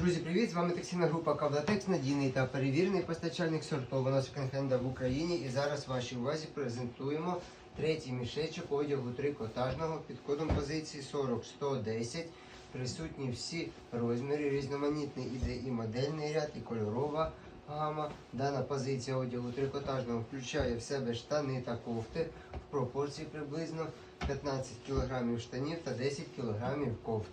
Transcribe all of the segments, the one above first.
Друзі, привіт! З вами текстильна група Кавлатекс, надійний та перевірений постачальник сортованого секонд-хенда в Україні. І зараз вашій увазі презентуємо третій мішечок одягу трикотажного під кодом позиції 40-110. Присутні всі розміри, різноманітний іде і модельний ряд, і кольорова гама. Дана позиція одягу трикотажного включає в себе штани та кофти в пропорції приблизно 15 кг штанів та 10 кг кофт.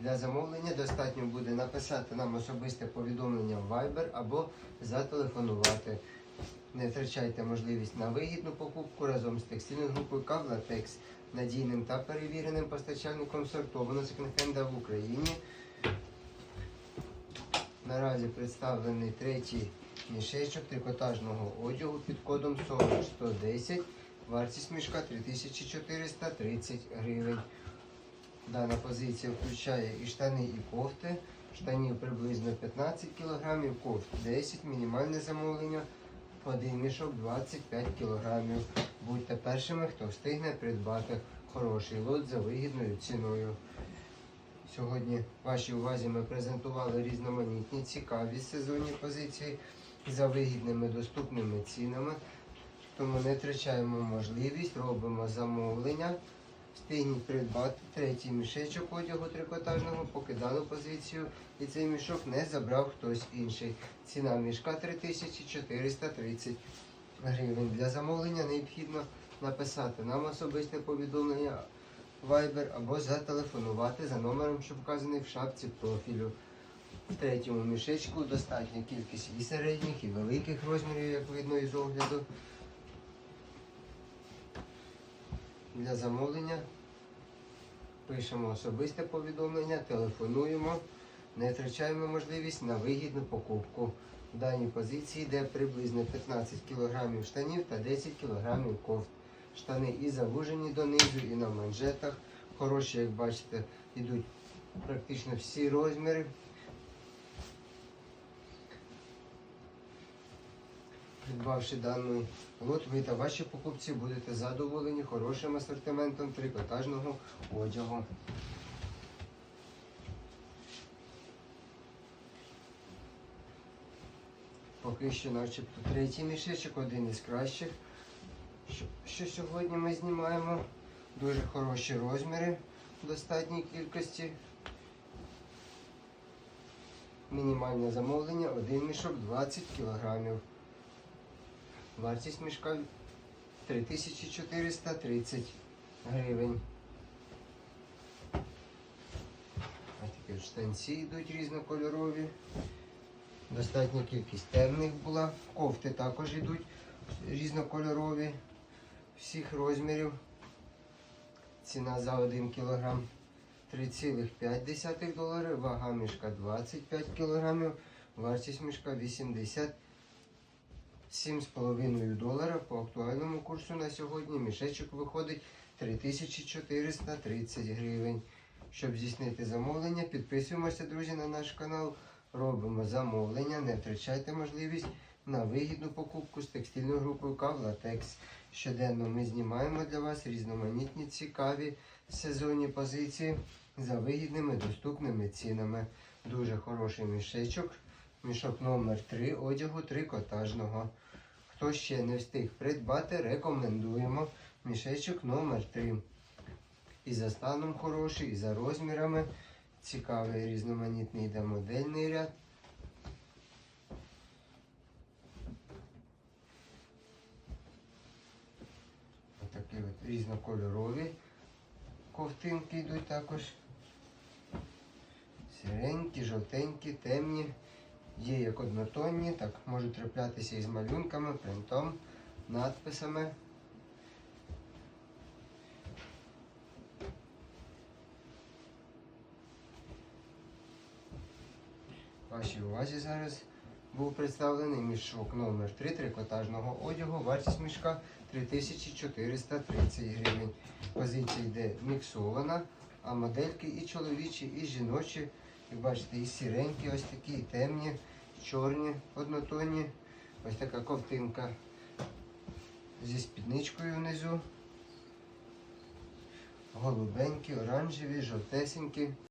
Для замовлення достатньо буде написати нам особисте повідомлення в Viber або зателефонувати. Не втрачайте можливість на вигідну покупку разом з текстильною групою Кавлатекс, надійним та перевіреним постачальником сортованого секонд-хенда в Україні. Наразі представлений третій мішечок трикотажного одягу під кодом 40110. Вартість мішка 3430 гривень. Дана позиція включає і штани, і кофти. Штанів приблизно 15 кг, кофт 10 мінімальне замовлення. Один мішок 25 кг. Будьте першими, хто встигне придбати хороший лот за вигідною ціною. Сьогодні вашій увазі ми презентували різноманітні цікаві сезонні позиції за вигідними доступними цінами. Тому не втрачаємо можливість, робимо замовлення. Встигніть придбати третій мішечок одягу трикотажного, поки дану позицію і цей мішок не забрав хтось інший. Ціна мішка 3430 гривень. Для замовлення необхідно написати нам особисте повідомлення Viber або зателефонувати за номером, що вказаний в шапці профілю. В третьому мішечку достатня кількість і середніх, і великих розмірів, як видно із огляду. Для замовлення пишемо особисте повідомлення, телефонуємо, не втрачаємо можливість на вигідну покупку. В даній позиції йде приблизно 15 кг штанів та 10 кг кофт. Штани і завужені донизу, і на манжетах. Хороші, як бачите, йдуть практично всі розміри. Придбавши даний лот, ви та ваші покупці будете задоволені хорошим асортиментом трикотажного одягу. Поки що начебто третій мішечок, один із кращих, що, що сьогодні ми знімаємо. Дуже хороші розміри в достатній кількості. Мінімальне замовлення, один мішок 20 кілограмів. Вартість мішка 3430 гривень. Ось такі штанці йдуть різнокольорові. Достатня кількість темних була. Кофти також йдуть різнокольорові всіх розмірів. Ціна за 1 кг 3,5 доларів, вага мішка 25 кг, вартість мішка 80 7,5 долара по актуальному курсу на сьогодні мішечок виходить 3430 гривень. Щоб здійснити замовлення, підписуємося, друзі, на наш канал. Робимо замовлення, не втрачайте можливість на вигідну покупку з текстильною групою Кавлатекс. Щоденно ми знімаємо для вас різноманітні цікаві сезонні позиції за вигідними доступними цінами. Дуже хороший мішечок. Мішок номер 3 одягу трикотажного. Хто ще не встиг придбати, рекомендуємо. Мішечок номер 3 І за станом хороший, і за розмірами. Цікавий різноманітний йде модельний ряд. Отакі от різнокольорові ковтинки йдуть також. Сіренькі, жовтенькі, темні. Є як однотонні, так можуть траплятися із малюнками, принтом, надписами. Вашій увазі зараз був представлений мішок номер 3 трикотажного одягу. Вартість мішка 3430 гривень. Позиція йде міксована, а модельки і чоловічі, і жіночі. Як бачите, і сіренькі, ось такі, і темні, чорні, однотонні. Ось така ковтинка зі спідничкою внизу. Голубенькі, оранжеві, жовтесенькі.